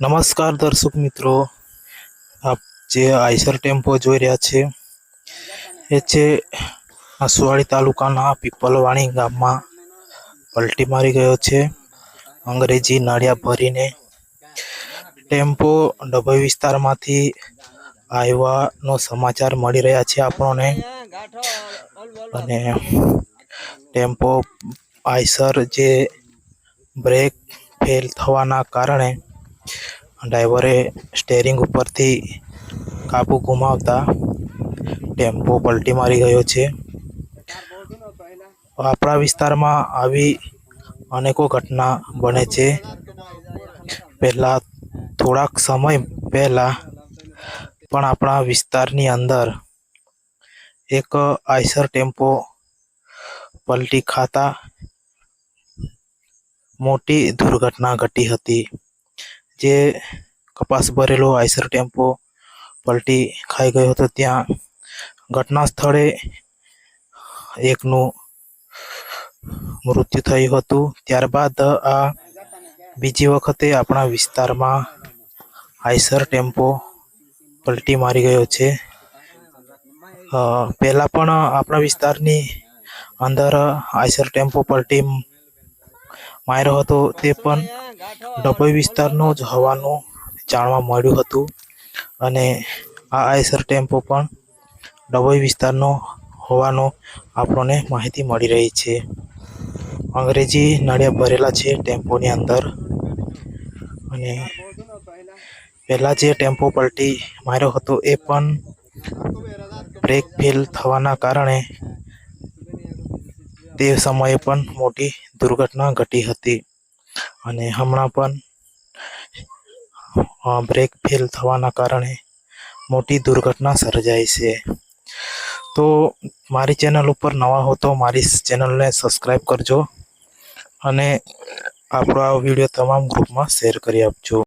નમસ્કાર દર્શક મિત્રો, આપ જે આઈસર ટેમ્પો જોઈ રહ્યા છે, એ છે આસુવાડી તાલુકાના પીપલવાણી ગામમાં પલટી મારી ગયો છે. અંગ્રેજી નાળિયા ભરીને ટેમ્પો ડભોઈ વિસ્તારમાંથી આવ્યાનો સમાચાર મળી રહ્યા છે આપણને. અને ટેમ્પો આઈસર જે બ્રેક ફેલ થવાના કારણે ડ્રાઈવરે સ્ટેરિંગ ઉપરથી કાબુ ગુમાવતા ટેમ્પો પલટી મારી ગયો છે. આપણા વિસ્તારમાં આવી અનેકો ઘટના બને છે. પહેલાં થોડાક સમય પહેલાં પણ આપણા વિસ્તારની અંદર એક આઈસર ટેમ્પો પલટી ખાતા મોટી દુર્ઘટના ઘટી હતી. જે કપાસ ભરેલો, આઈસર ટેમ્પો પલટી ખાઈ ગયો હતો ત્યાં. ઘટના સ્થળે એકનું મૃત્યુ થયું હતું. ત્યારબાદ આ બીજી વખતે આપણા વિસ્તારમાં આઈસર ટેમ્પો પલટી મારી ગયો છે. પહેલાં પણ આપણા વિસ્તારની અંદર આઈસર ટેમ્પો પલટી માર્યો હતો તે પણ ડભોઈ વિસ્તારનો જ હોવાનું જાણવા મળ્યું હતું. અને આ આઈસર ટેમ્પો પણ ડભોઈ વિસ્તારનો હોવાનો આપણને માહિતી મળી રહી છે. અંગ્રેજી નળિયા ભરેલા છે ટેમ્પોની અંદર. અને પહેલાં જે ટેમ્પો પલટી માર્યો હતો એ પણ બ્રેક ફેલ થવાના કારણે તે સમયે પણ મોટી દુર્ઘટના ઘટી હતી અને હમણાં પણ બ્રેક ફેલ થવાના કારણે મોટી દુર્ઘટના સર્જાય છે. તો મારી ચેનલ ઉપર નવા હો તો મારી ચેનલને સબસ્ક્રાઈબ કરજો અને આપણો આ વીડિયો તમામ ગ્રુપમાં શેર કરી આપજો.